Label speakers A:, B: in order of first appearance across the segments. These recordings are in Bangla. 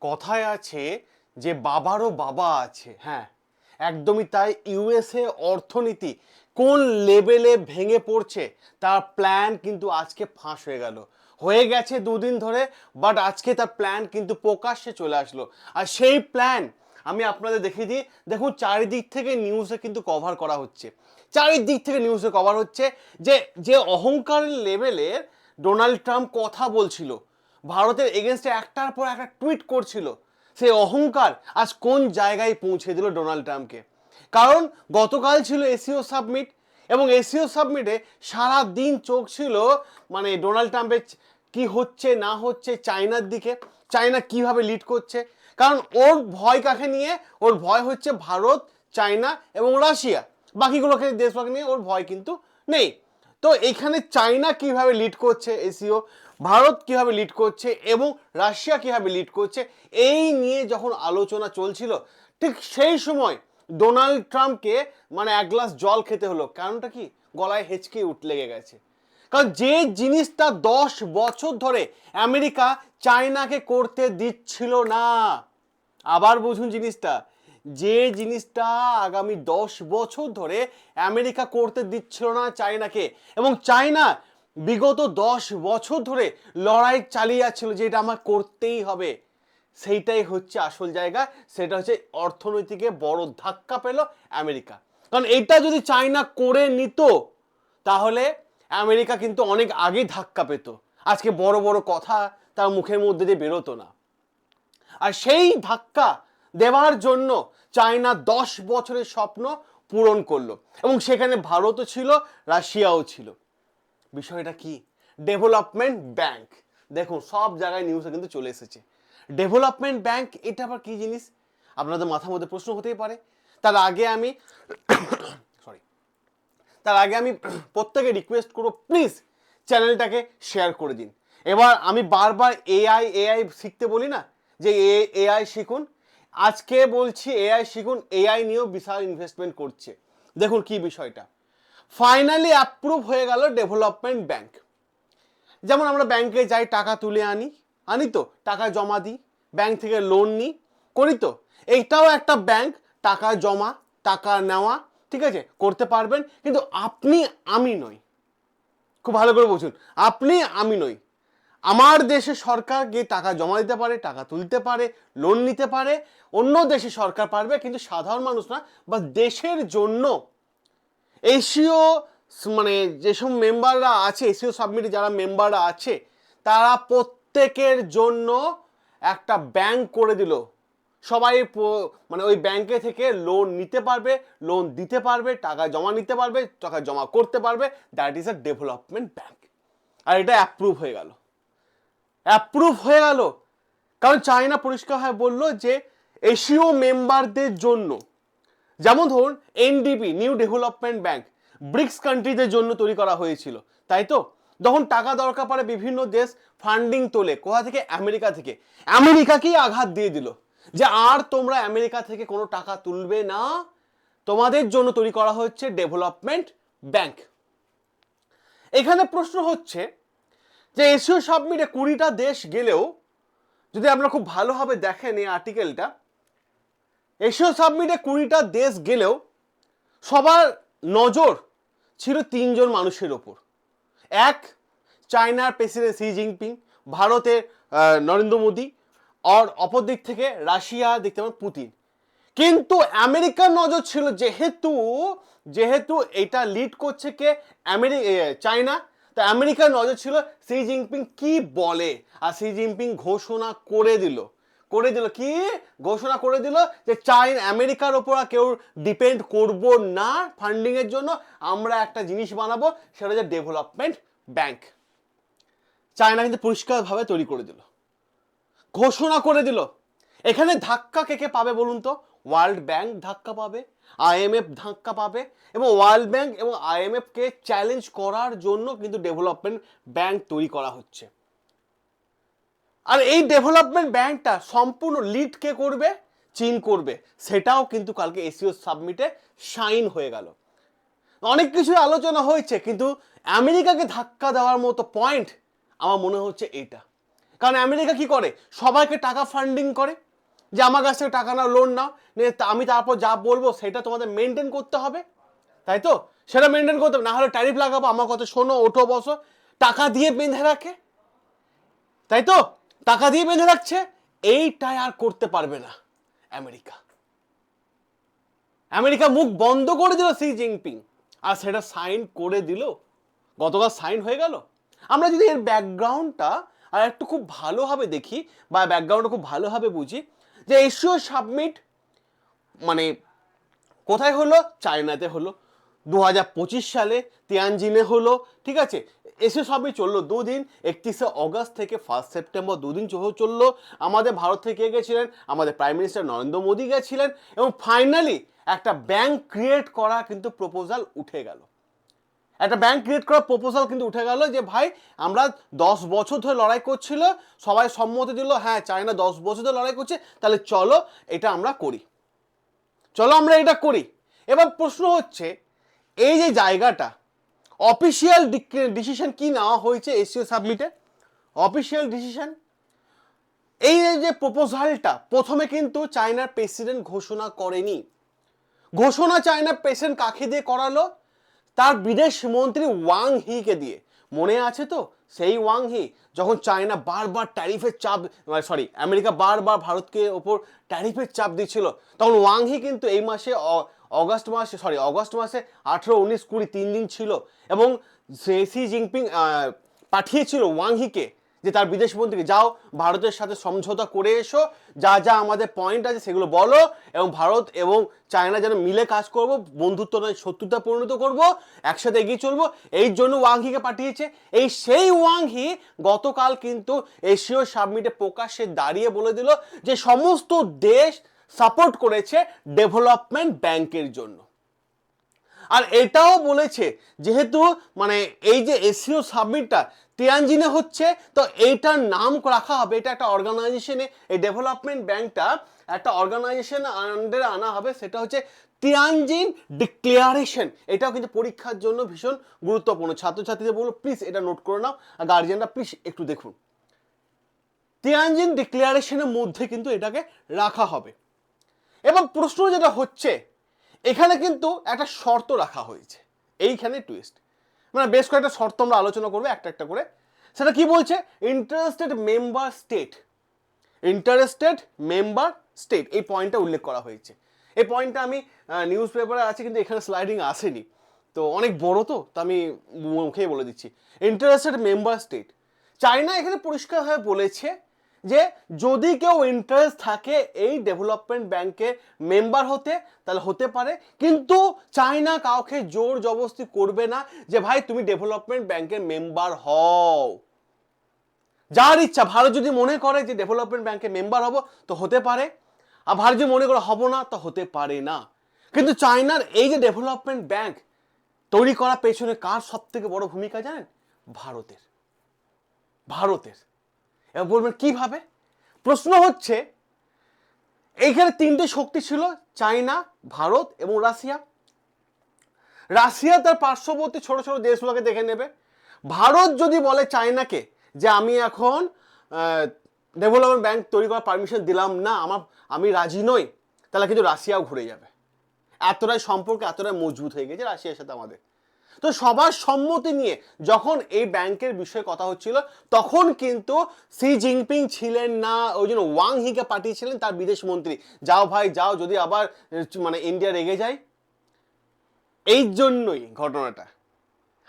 A: কথায় আছে যে বাবারও বাবা আছে। হ্যাঁ একদমই তাই। ইউএসএ অর্থনীতি কোন লেভেলে ভেঙে পড়ছে তার প্ল্যান কিন্তু আজকে ফাঁস হয়ে গেল। হয়ে গেছে দুদিন ধরে, বাট আজকে তার প্ল্যান কিন্তু প্রকাশ্যে চলে আসলো। আর সেই প্ল্যান আমি আপনাদের দেখিয়ে দিই। দেখুন, চারিদিক থেকে নিউজে কিন্তু কভার করা হচ্ছে। চারিদিক থেকে নিউজে কভার হচ্ছে যে যে অহংকারের লেভেলের ডোনাল্ড ট্রাম্প কথা বলছিল ভারতের এগেনস্টে একটার পর একটা টুইট করছিল। সেই অহংকার আজ কোন জায়গায় পৌঁছে দিল ডোনাল্ড ট্রাম্পকে? কারণ গতকাল ছিল এসিও সাবমিট এবং এসিও সাবমিটে সারা দিন চোখ ছিল মানে ডোনাল্ড ট্রাম্পের কি হচ্ছে, না হচ্ছে, চায়নার দিকে, চায়না কীভাবে লিড করছে। কারণ ওর ভয় কাকে নিয়ে? ওর ভয় হচ্ছে ভারত, চায়না এবং রাশিয়া। বাকিগুলোকে দেশভাগ নিয়ে ওর ভয় কিন্তু নেই। তো এখানে চায়না কীভাবে লিড করছে এসিও? ভারত কীভাবে লিড করছে এবং রাশিয়া কীভাবে লিড করছে, এই নিয়ে যখন আলোচনা চলছিল, ঠিক সেই সময় ডোনাল্ড ট্রাম্পকে মানে এক গ্লাস জল খেতে হলো। কারণটা কি? গলায় হেঁচকে উঠ লেগে গেছে। কারণ যে জিনিসটা দশ বছর ধরে আমেরিকা চায়নাকে করতে দিচ্ছিল না, আবার বুঝুন জিনিসটা, যে জিনিসটা আগামী দশ বছর ধরে আমেরিকা করতে দিচ্ছিল না চায়নাকে, এবং চায়না বিগত দশ বছর ধরে লড়াই চালিয়ে যাচ্ছিল যে এটা আমার করতেই হবে। সেইটাই হচ্ছে আসল জায়গা, সেটা হচ্ছে অর্থনৈতিকে বড় ধাক্কা পেল আমেরিকা। কারণ এটা যদি চায়না করে নিত, তাহলে আমেরিকা কিন্তু অনেক আগে ধাক্কা পেত। আজকে বড় বড় কথা তার মুখের মধ্যে দিয়ে বেরোতো না। আর সেই ধাক্কা দেওয়ার জন্য চায়না দশ বছরের স্বপ্ন পূরণ করল। এবং সেখানে ভারতও ছিল, রাশিয়াও ছিল। বিষয়টা কি? ডেভেলপমেন্ট ব্যাংক দেখুন, সব জায়গায় নিউজে কিন্তু চলে এসেছে। ডেভেলপমেন্ট ব্যাংক এটা আবার কি জিনিস? আপনাদের মাথার মধ্যে প্রশ্ন হতেই পারে। তার আগে আমি সরি তার আগে আমি প্রত্যেকে রিকোয়েস্ট করব প্লিজ চ্যানেলটাকে শেয়ার করে দিন। এবার আমি বারবার এআই এআই শিখতে বলি না, যে এ এআই শিখুন। আজকে বলছি এআই শিখুন এআই নিয়েও বিশাল ইনভেস্টমেন্ট করছে। দেখুন কি বিষয়টা। ফাইনালি অ্যাপ্রুভ হয়ে গেল ডেভেলপমেন্ট ব্যাংক যেমন আমরা ব্যাংকে যাই, টাকা তুলে আনি আনি তো, টাকা জমা দিই ব্যাংক থেকে লোন নিই, করি তো। এইটাও একটা ব্যাংক টাকা জমা, টাকা নেওয়া, ঠিক আছে, করতে পারবেন, কিন্তু আপনি আমি নই। খুব ভালো করে বুঝুন, আপনি আমি নই। আমার দেশে সরকার গিয়ে টাকা জমা দিতে পারে, টাকা তুলতে পারে লোন নিতে পারে, অন্য দেশে সরকার পারবে, কিন্তু সাধারণ মানুষ না, বা দেশের জন্য এশীয় মানে যেসব মেম্বাররা আছে এশীয় সাবমিটে যারা মেম্বাররা আছে, তারা প্রত্যেকের জন্য একটা ব্যাংক করে দিল। সবাই মানে ওই ব্যাংকে থেকে লোন নিতে পারবে লোন দিতে পারবে, টাকা জমা নিতে পারবে, টাকা জমা করতে পারবে that is a development bank আর এটা অ্যাপ্রুভ হয়ে গেল। অ্যাপ্রুভ হয়ে গেল। কারণ চায়না পরিষ্কারভাবে বলল যে এশীয় মেম্বারদের জন্য যেমন ধরুন NDB new development bank BRICS কান্ট্রিদের জন্য তৈরি করা হয়েছিল, তাই তো? তখন টাকা দরকার পড়ে বিভিন্ন দেশ ফান্ডিং তোলে, কোথা থেকে? আমেরিকা থেকে। আমেরিকাকেই আঘাত দিয়ে দিল যে আর তোমরা আমেরিকা থেকে কোনো টাকা তুলবে না। তোমাদের জন্য তৈরি করা হচ্ছে ডেভেলপমেন্ট ব্যাংক এখানে প্রশ্ন হচ্ছে যে এশীয় সাবমিটে কুড়িটা দেশ গেলেও যদি আপনারা খুব ভালোভাবে দেখেন এই আর্টিকেলটা এশীয় সাবমিটে কুড়িটা দেশ গেলেও সবার নজর ছিল তিনজন মানুষের ওপর। এক, চায়নার প্রেসিডেন্ট শি জিনপিং, ভারতের নরেন্দ্র মোদী, আর অপর দিক থেকে রাশিয়া দেখতে পাবেন পুতিন। কিন্তু আমেরিকার নজর ছিল যেহেতু যেহেতু এটা লিড করছে কে? আমেরি চায়না। তা আমেরিকার নজর ছিল সি জিনপিং কি বলে? আর সি জিনপিং ঘোষণা করে দিল। করে দিল। কি? ঘোষণা করে দিল যে চাইন আমেরিকার ওপর কেউ ডিপেন্ড করব না ফান্ডিং এর জন্য। আমরা একটা জিনিস বানাবো, সেটা হচ্ছে ডেভেলপমেন্ট ব্যাংক চায়না কিন্তু পরিষ্কারভাবে তৈরি করে দিল। ঘোষণা করে দিল। এখানে ধাক্কা কে কে পাবে বলুন তো? ওয়ার্ল্ড ব্যাংক ধাক্কা পাবে আইএমএফ ধাক্কা পাবে এবং ওয়ার্ল্ড ব্যাংক এবং IMF কে চ্যালেঞ্জ করার জন্য কিন্তু ডেভেলপমেন্ট ব্যাংক তৈরি করা হচ্ছে। আর এই ডেভেলপমেন্ট ব্যাংকটা সম্পূর্ণ লিড কে করবে? চীন করবে। সেটাও কিন্তু কালকে এসিও সাবমিটে সাইন হয়ে গেল। অনেক কিছু আলোচনা হয়েছে, কিন্তু আমেরিকাকে ধাক্কা দেওয়ার মতো পয়েন্ট আমার মনে হচ্ছে এটা। কারণ আমেরিকা কি করে? সবাইকে টাকা ফান্ডিং করে। যে আমার কাছ থেকে টাকা নাও লোন নাও আমি তারপর যা বলব সেটা তোমাদের মেনটেন করতে হবে। তাই তো? সেটা মেনটেন করতে হবে না হলে ট্যারিফ লাগাবো, আমার কথা শোনো, ওঠো, বসো, টাকা দিয়ে বেঁধে রাখে। তাই তো? টাকা দিয়ে বেঁধে রাখছে, এইটাই আর করতে পারবে না আমেরিকা। আমেরিকা মুখ বন্ধ করে দিল সি জিনপিং আর সেটা সাইন করে দিল। গতকাল সাইন হয়ে গেল। আমরা যদি এর ব্যাকগ্রাউন্ডটা আর একটু খুব ভালোভাবে দেখি, বা ব্যাকগ্রাউন্ডটা খুব ভালোভাবে বুঝি, যে এশীয় সাবমিট মানে কোথায় হলো? চায়নাতে হলো। দু হাজার পঁচিশ সালে তিয়ানজিনে হলো, ঠিক আছে? এসে সবই চলল। দুদিন, একত্রিশে অগস্ট থেকে ফার্স্ট সেপ্টেম্বর দুদিন চলল। আমাদের ভারত থেকে গেছিলেন? আমাদের প্রাইম মিনিস্টার নরেন্দ্র মোদী গেছিলেন এবং ফাইনালি একটা ব্যাংক ক্রিয়েট করা কিন্তু প্রপোজাল উঠে গেল। একটা ব্যাংক ক্রিয়েট করার প্রপোজাল কিন্তু উঠে গেল যে, ভাই, আমরা দশ বছর ধরে লড়াই করছিল, সবাই সম্মতি দিল হ্যাঁ চায়না দশ বছর ধরে লড়াই করছে, তাহলে চলো এটা আমরা করি। চলো আমরা এটা করি। এবার প্রশ্ন হচ্ছে, এই যে জায়গাটা অফিসিয়াল ডিসিশন কি নেওয়া হয়েছে এসিও সাবমিটে অফিসিয়াল ডিসিশন এই যে প্রপোজালটা প্রথমে কিন্তু চায়নার প্রেসিডেন্ট ঘোষণা করেনি। ঘোষণা চায়নার প্রেসিডেন্ট কাকে দিয়ে করালো? তার বিদেশ মন্ত্রী ওয়াং হিকে দিয়ে। মনে আছে তো? সেই ওয়াং হি যখন চায়না বারবার ট্যারিফের চাপ সরি আমেরিকা বারবার ভারতকে ওপর ট্যারিফের চাপ দিচ্ছিল, তখন ওয়াং হি কিন্তু এই মাসে অগস্ট মাসে সরি অগস্ট মাসে আঠেরো, উনিশ, কুড়ি তিন দিন ছিল এবং সে- জিনপিং পাঠিয়েছিল ওয়াং হিকে যে তার বিদেশ মন্ত্রীকে যাও, ভারতের সাথে সমঝোতা করে এসো, যা যা আমাদের পয়েন্ট আছে সেগুলো বলো এবং ভারত এবং চায়না যেন মিলে কাজ করব, বন্ধুত্ব নয়, শত্রুতা পরিণত করব, একসাথে এগিয়ে চলবো। এই জন্য ওয়াংহিকে পাঠিয়েছে। এই সেই ওয়াংহি গতকাল কিন্তু এশীয় সাবমিটে প্রকাশ্যে দাঁড়িয়ে বলে দিল যে সমস্ত দেশ সাপোর্ট করেছে ডেভেলপমেন্ট ব্যাংকের জন্য। আর এটাও বলেছে, যেহেতু মানে এই যে এসিও সাবমিটটা তিয়ানজিনে হচ্ছে, তো এইটার নাম রাখা হবে, এটা একটা অর্গানাইজেশনে এই ডেভেলপমেন্ট ব্যাংকটা একটা অর্গানাইজেশন আন্ডারে আনা হবে, সেটা হচ্ছে তিয়ানজিন ডিক্লেয়ারেশন এটাও কিন্তু পরীক্ষার জন্য ভীষণ গুরুত্বপূর্ণ। ছাত্রছাত্রীদের বলব প্লিজ এটা নোট করে নাও, আর গার্জিয়ানরা প্লিজ একটু দেখুন। তিয়ানজিন ডিক্লেয়ারেশনের মধ্যে কিন্তু এটাকে রাখা হবে। এবং প্রশ্ন যেটা হচ্ছে, এখানে কিন্তু একটা শর্ত রাখা হয়েছে। এইখানে টুইস্ট মানে বেশ কয়েকটা শর্ত আমরা আলোচনা করব, একটা একটা করে। সেটা কি বলছে? Interested member state interested member state এই পয়েন্টটা উল্লেখ করা হয়েছে। এই পয়েন্টটা আমি নিউজ পেপারে আছে, কিন্তু এখানে স্লাইডিং আসেনি। তো অনেক বড় তো তো আমি মুখেই বলে দিচ্ছি। ইন্টারেস্টেড মেম্বার স্টেট চায়না এখানে পরিষ্কারভাবে বলেছে যে যদি কেউ ইন্টারেস্ট থাকে এই ডেভেলপমেন্ট ব্যাংকে মেম্বার হতে, তাহলে হতে পারে। কিন্তু চায়না কাউকে জোর জবরদস্তি করবে না যে, ভাই, তুমি ডেভেলপমেন্ট ব্যাংকের মেম্বার হও। যার ইচ্ছা, ভারত যদি মনে করে যে ডেভেলপমেন্ট ব্যাংকে মেম্বার হব, তো হতে পারে। আর ভারত যদি মনে করে, হব না, তো হতে পারে না। কিন্তু চায়নার এই যে ডেভেলপমেন্ট ব্যাংক তৈরি করার পেছনে কার সব থেকে বড় ভূমিকা জানেন? ভারতের। ভারতের। বলবেন, কীভাবে? প্রশ্ন হচ্ছে, এইখানে তিনটে শক্তি ছিল চায়না ভারত এবং রাশিয়া। রাশিয়া তার পার্শ্ববর্তী ছোট ছোট দেশগুলোকে দেখে নেবে। ভারত যদি বলে চায়নাকে যে, আমি এখন ডেভেলপমেন্ট ব্যাংক তৈরি করার পারমিশন দিলাম না, আমার, আমি রাজি নই, তাহলে কিন্তু রাশিয়াও ঘুরে যাবে। এতটাই সম্পর্ক এতটাই মজবুত হয়ে গেছে রাশিয়ার সাথে আমাদের। তো সবার সম্মতি নিয়ে যখন এই ব্যাংকের বিষয়ে কথা হচ্ছিল, তখন কিন্তু সি জিনপিং ছিলেন না, ওই জন্য ওয়াং হিকে পাঠিয়েছিলেন তার বিদেশ মন্ত্রী। যাও ভাই, যাও, যদি আবার মানে ইন্ডিয়া রেগে যায়। এই জন্যই ঘটনাটা।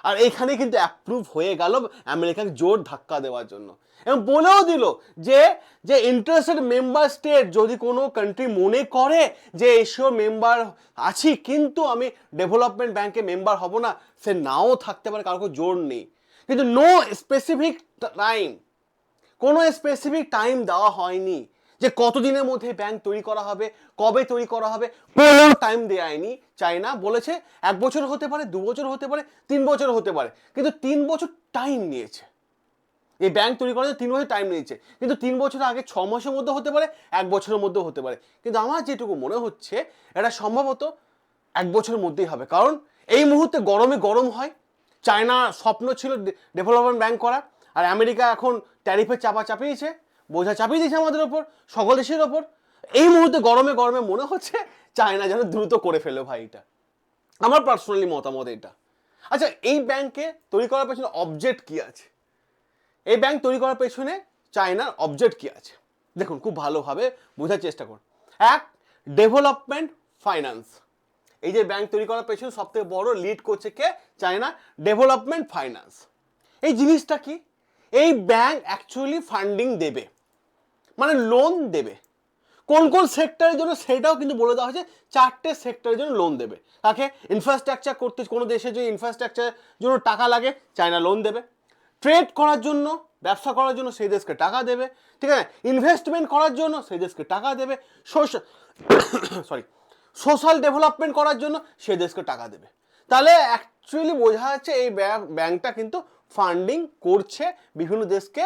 A: আর এখানে কিন্তু অ্যাপ্রুভ হয়ে গেল আমেরিকাকে জোর ধাক্কা দেওয়ার জন্য। এবং বলেও দিল যে যে ইন্টারেস্টেড মেম্বার স্টেট যদি কোনো কান্ট্রি মনে করে যে এসিও মেম্বার আছি, কিন্তু আমি ডেভেলপমেন্ট ব্যাংকে মেম্বার হব না, সে নাও থাকতে পারে, কারও জোর নেই। কিন্তু নো স্পেসিফিক টাইম কোনো স্পেসিফিক টাইম দেওয়া হয়নি। যে কতদিনের মধ্যে ব্যাংক তৈরি করা হবে, কবে তৈরি করা হবে, কোনো টাইম দেয়নি চায়না। বলেছে এক বছর হতে পারে, দু বছর হতে পারে, তিন বছর হতে পারে। কিন্তু তিন বছর টাইম নিয়েছে। এই ব্যাংক তৈরি করার তিন বছর টাইম নিয়েছে। কিন্তু তিন বছর আগে ছ মাসের মধ্যে হতে পারে, এক বছরের মধ্যেও হতে পারে। কিন্তু আমার যেটুকু মনে হচ্ছে, এটা সম্ভবত এক বছরের মধ্যেই হবে। কারণ এই মুহূর্তে গরমে গরম হয়। চায়না স্বপ্ন ছিল ডেভেলপমেন্ট ব্যাংক করা আর আমেরিকা এখন ট্যারিফের চাপা চাপিয়েছে। বোঝা চাপিয়ে দিয়েছে আমাদের ওপর, সকল দেশের ওপর। এই মুহূর্তে গরমে গরমে মনে হচ্ছে চায়না যেন দ্রুত করে ফেলো ভাই এটা। আমার পার্সোনালি মতামত এটা। আচ্ছা এই ব্যাংকে তৈরি করার পেছনে অবজেক্ট কি আছে? এই ব্যাংক তৈরি করার পেছনে চায়নার অবজেক্ট কি আছে? দেখুন, খুব ভালোভাবে বোঝার চেষ্টা করুন। এক ডেভেলপমেন্ট ফাইন্যান্স এই যে ব্যাংক তৈরি করার পেছনে সবথেকে বড় লিড করছে কে? চায়না ডেভেলপমেন্ট ফাইন্যান্স এই জিনিসটা কি? এই ব্যাংক অ্যাকচুয়ালি ফান্ডিং দেবে। মানে লোন দেবে। কোন কোন সেক্টরের জন্য সেটাও কিন্তু বলে দেওয়া হয়েছে, চারটে সেক্টরের জন্য লোন দেবে। তাকে ইনফ্রাস্ট্রাকচার করতে কোনো দেশে যদি ইনফ্রাস্ট্রাকচারের জন্য টাকা লাগে, চায়না লোন দেবে। ট্রেড করার জন্য, ব্যবসা করার জন্য সেই দেশকে টাকা দেবে, ঠিক আছে? ইনভেস্টমেন্ট করার জন্য সেই দেশকে টাকা দেবে। সোশ্যাল সরি সোশ্যাল ডেভেলপমেন্ট করার জন্য সেই দেশকে টাকা দেবে। তাহলে অ্যাকচুয়ালি বোঝা যাচ্ছে এই ব্যাংক, ব্যাংকটা কিন্তু ফান্ডিং করছে বিভিন্ন দেশকে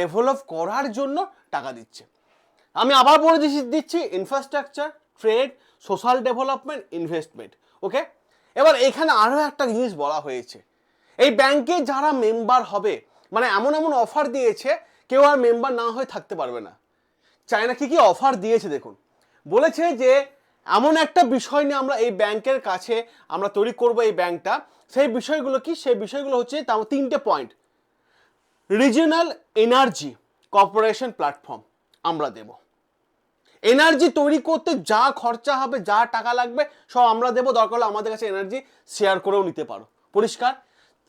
A: ডেভেলপ করার জন্য টাকা দিচ্ছে। আমি আবার বলে দিচ্ছি দিচ্ছি infrastructure trade social development investment okay এবার এখানে আরও একটা জিনিস বলা হয়েছে। এই ব্যাংকে যারা মেম্বার হবে মানে এমন এমন অফার দিয়েছে, কেউ আর মেম্বার না হয়ে থাকতে পারবে না। চায়না কি কি অফার দিয়েছে দেখুন। বলেছে যে এমন একটা বিষয় নিয়ে আমরা এই ব্যাংকের কাছে আমরা তৈরি করব এই ব্যাংকটা। সেই বিষয়গুলো কি? সেই বিষয়গুলো হচ্ছে তার তিনটে point regional energy corporation platform আমরা দেব। এনার্জি তৈরি করতে যা খরচা হবে, যা টাকা লাগবে, সব আমরা দেবো। দরকার হলে আমাদের কাছে এনার্জি শেয়ার করেও নিতে পারো। পরিষ্কার?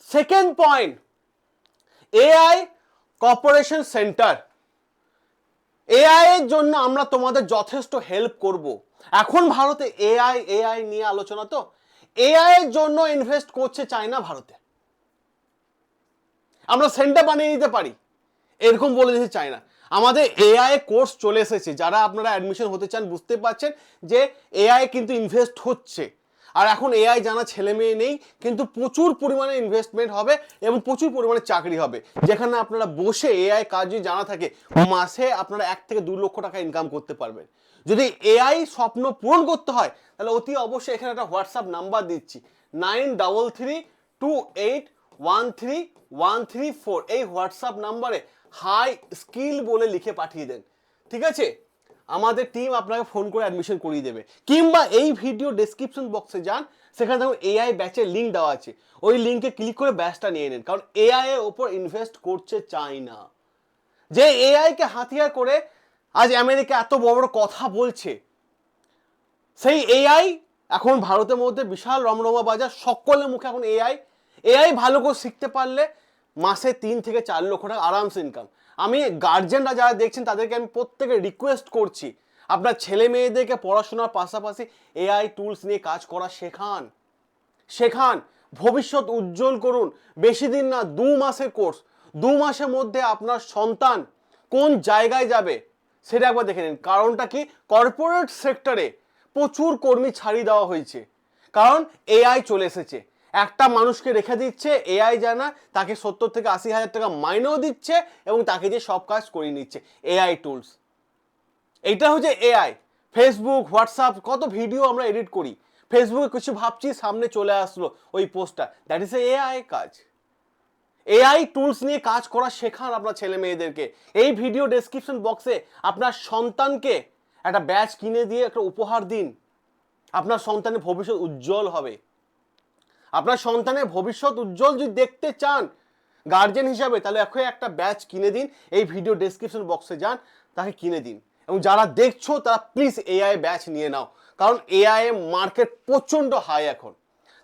A: Second point AI corporation centre AI এর জন্য আমরা তোমাদের যথেষ্ট হেল্প করব। এখন ভারতে এআই এআই নিয়ে আলোচনা তো। এআই এর জন্য ইনভেস্ট করছে চায়না ভারতে। আমরা সেন্টার বানিয়ে দিতে পারি। এরকম বলে দিয়েছে চায়না আমাদের এআই কোর্স চলে এসেছে। যারা আপনারা অ্যাডমিশন হতে চান, বুঝতে পারছেন যে এআই কিন্তু ইনভেস্ট হচ্ছে। আর এখন এআই জানা ছেলে মেয়ে নেই, কিন্তু প্রচুর পরিমাণে ইনভেস্টমেন্ট হবে এবং প্রচুর পরিমাণে চাকরি হবে। যেখানে আপনারা বসে এআই কাজ যদি জানা থাকে, মাসে আপনারা এক থেকে দু লক্ষ টাকা ইনকাম করতে পারবেন। যদি এআই স্বপ্ন পূরণ করতে হয়, তাহলে অতি অবশ্যই এখানে একটা হোয়াটসঅ্যাপ নাম্বার দিচ্ছি। Nine double three two eight one three one three four. এই হোয়াটসঅ্যাপ নাম্বারে হাই স্কিল বলে লিখে পাঠিয়ে দেন। ঠিক আছে? আমাদের টিম আপনাকে ফোন করে অ্যাডমিশন করিয়ে দেবে। কিংবা এই ভিডিও ডেসক্রিপশন বক্সে যান, সেখানে দেখুন এআই ব্যাচের লিঙ্ক দেওয়া আছে। ওই লিঙ্কে ক্লিক করে ব্যাচটা নিয়ে নেন, কারণ এআই এর ওপর ইনভেস্ট করছে চাইনা যে এআইকে হাতিয়ার করে আজ আমেরিকা এত বড় বড় কথা বলছে, সেই এআই এখন ভারতের মধ্যে বিশাল রমরমা বাজার, সকলের মুখে এখন এআই এআই ভালো করে শিখতে পারলে মাসে তিন থেকে চার লক্ষ টাকা আরামসে ইনকাম আমি গার্জেনরা যারা দেখছেন, তাদেরকে আমি প্রত্যেকে রিকোয়েস্ট করছি, আপনার ছেলে মেয়েদেরকে পড়াশোনার পাশাপাশি এআই টুলস নিয়ে কাজ করা শেখান। শেখান। ভবিষ্যৎ উজ্জ্বল করুন। বেশি দিন না, দু মাসের কোর্স দু মাসের মধ্যে আপনার সন্তান কোন জায়গায় যাবে, সেটা একবার দেখে নিন। কারণটা কি? কর্পোরেট সেক্টরে প্রচুর কর্মী ছাড়িয়ে দেওয়া হয়েছে। কারণ এআই চলে এসেছে। একটা মানুষকে রেখে দিচ্ছে এআই জানা, তাকে সত্তর থেকে আশি হাজার টাকা মাইনেও দিচ্ছে এবং তাকে দিয়ে সব কাজ করিয়ে নিচ্ছে। এআই টুলস এইটা হচ্ছে এআই ফেসবুক হোয়াটসঅ্যাপ কত ভিডিও আমরা এডিট করি। ফেসবুকে কিছু ভাবছি, সামনে চলে আসলো ওই পোস্টটা দ্যাট ইজ এআই কাজ। এআই টুলস নিয়ে কাজ করা শেখান আপনার ছেলে মেয়েদেরকে। এই ভিডিও ডেসক্রিপশন বক্সে আপনার সন্তানকে একটা ব্যাচ কিনে দিয়ে একটা উপহার দিন। আপনার সন্তানের ভবিষ্যৎ উজ্জ্বল হবে। আপনার সন্তানের ভবিষ্যৎ উজ্জ্বল যদি দেখতে চান গার্জেন হিসাবে, তাহলে এখন একটা ব্যাচ কিনে দিন, এই ভিডিও ডেসক্রিপশন বক্সে যান, তাকে কিনে দিন। এবং যারা দেখছ, তারা প্লিজ এআই ব্যাচ নিয়ে নাও, কারণ এআই মার্কেট প্রচণ্ড হাই এখন।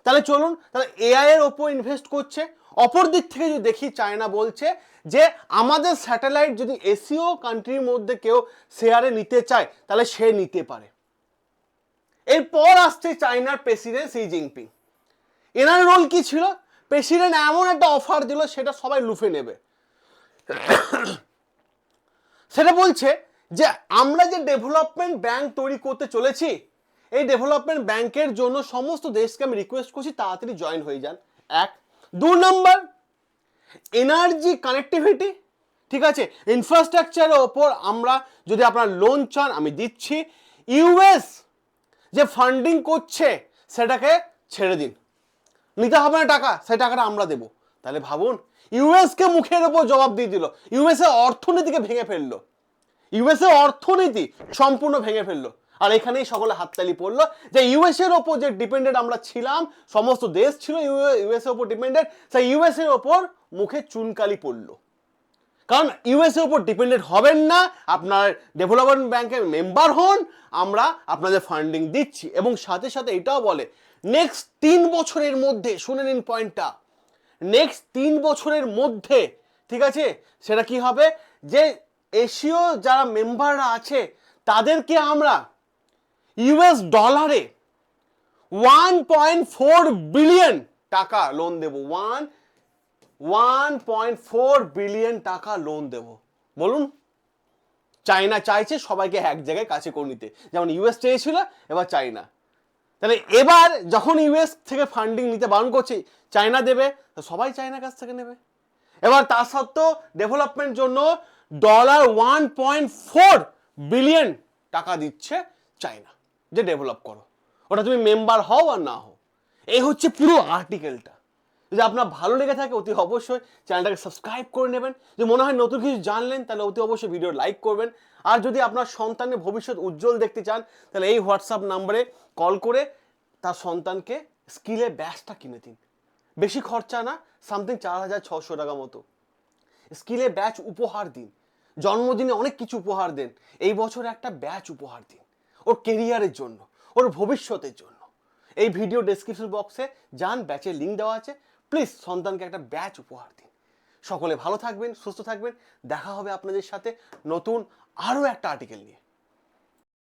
A: তাহলে চলুন, তাহলে এআই এর ওপর ইনভেস্ট করছে অপর দিক থেকে যদি দেখি চায়না বলছে যে, আমাদের স্যাটেলাইট যদি এসিও কান্ট্রির মধ্যে কেউ শেয়ারে নিতে চায়, তাহলে সে নিতে পারে। এরপর আসছে চায়নার প্রেসিডেন্ট সি জিনপিং এনার রোল কি ছিল? প্রেসিডেন্ট এমন একটা অফার দিল, সেটা সবাই লুফে নেবে। সেটা বলছে যে, আমরা যে ডেভেলপমেন্ট ব্যাংক তৈরি করতে চলেছি, এই ডেভেলপমেন্ট ব্যাংকের জন্য সমস্ত দেশকে আমি রিকোয়েস্ট করছি তাড়াতাড়ি জয়েন হয়ে যান। এক। দু নম্বর এনার্জি কানেক্টিভিটি ঠিক আছে? ইনফ্রাস্ট্রাকচারের ওপর আমরা যদি আপনার লোন চান, আমি দিচ্ছি। ইউএস যে ফান্ডিং করছে, সেটাকে ছেড়ে দিন। নিতে হবে না টাকা, সেই টাকাটা আমরা দেবো। তাহলে ভাবুন ইউএসকে মুখের ওপর জবাব দিয়ে দিল। ইউএসএ অর্থনীতিকে ভেঙে ফেলল। ইউএসএ অর্থনীতি সম্পূর্ণ ভেঙে ফেলল। আর এখানেই সকলে হাততালি পড়ল যে ইউএস এর ওপর যে ডিপেন্ডেন্ট আমরা ছিলাম, সমস্ত দেশ ছিল ইউএস এর ওপর ডিপেন্ডেন্ট সেই ইউএস এর ওপর মুখে চুনকালি পড়ল। কারণ ইউএস এর উপর ডিপেন্ডেন্ট হবেন না, আপনার ডেভেলপমেন্ট ব্যাংকের মেম্বার হন, আমরা আপনাদের ফান্ডিং দিচ্ছি। এবং সাথে সাথে এটাও বলে নেক্সট তিন বছরের মধ্যে, শুনে নিন পয়েন্টটা নেক্সট তিন বছরের মধ্যে, ঠিক আছে? সেটা কি হবে? যে এশীয় যারা মেম্বাররা আছে, তাদেরকে আমরা ইউএস ডলারে ওয়ান পয়েন্ট ফোর বিলিয়ন টাকা লোন দেবো। One one point four billion টাকা লোন দেব। বলুন। চায়না চাইছে সবাইকে এক জায়গায় কাছে করে নিতে। যেমন ইউএস চেয়েছিল, এবার চায়না। তাহলে এবার যখন ইউএস থেকে ফান্ডিং নিতে বারণ করছি, চায়না দেবে সবাই চায়নার কাছ থেকে নেবে। এবার তা সত্ত্বেও ডেভেলপমেন্ট জন্য dollar one point four billion টাকা দিচ্ছে চায়না। যে ডেভেলপ করো, ওটা তুমি মেম্বার হও আর না হও। এই হচ্ছে পুরো আর্টিকেলটা যদি আপনার ভালো লেগে থাকে, অতি অবশ্যই চ্যানেলটাকে সাবস্ক্রাইব করে নেবেন। যদি মনে হয় নতুন কিছু জানলেন, তাহলে অতি অবশ্যই ভিডিও লাইক করবেন। আর যদি আপনার সন্তানের ভবিষ্যৎ উজ্জ্বল দেখতে চান, তাহলে এই হোয়াটসঅ্যাপ নাম্বারে কল করে তার সন্তানকে স্কিলে ব্যাচটা কিনে দিন। বেশি খরচা না সামথিং চার হাজার ছশো টাকা মতো। স্কিলে ব্যাচ উপহার দিন। জন্মদিনে অনেক কিছু উপহার দেন। এই বছর একটা ব্যাচ উপহার দিন। ওর কেরিয়ারের জন্য, ওর ভবিষ্যতের জন্য। এই ভিডিও ডেসক্রিপশন বক্সে যান ব্যাচের লিঙ্ক দেওয়া আছে। প্লিজ সন্তানকে একটা ব্যাচ উপহার দিন। সকলে ভালো থাকবেন, সুস্থ থাকবেন। দেখা হবে আপনাদের সাথে নতুন আরও একটা আর্টিকেল নিয়ে।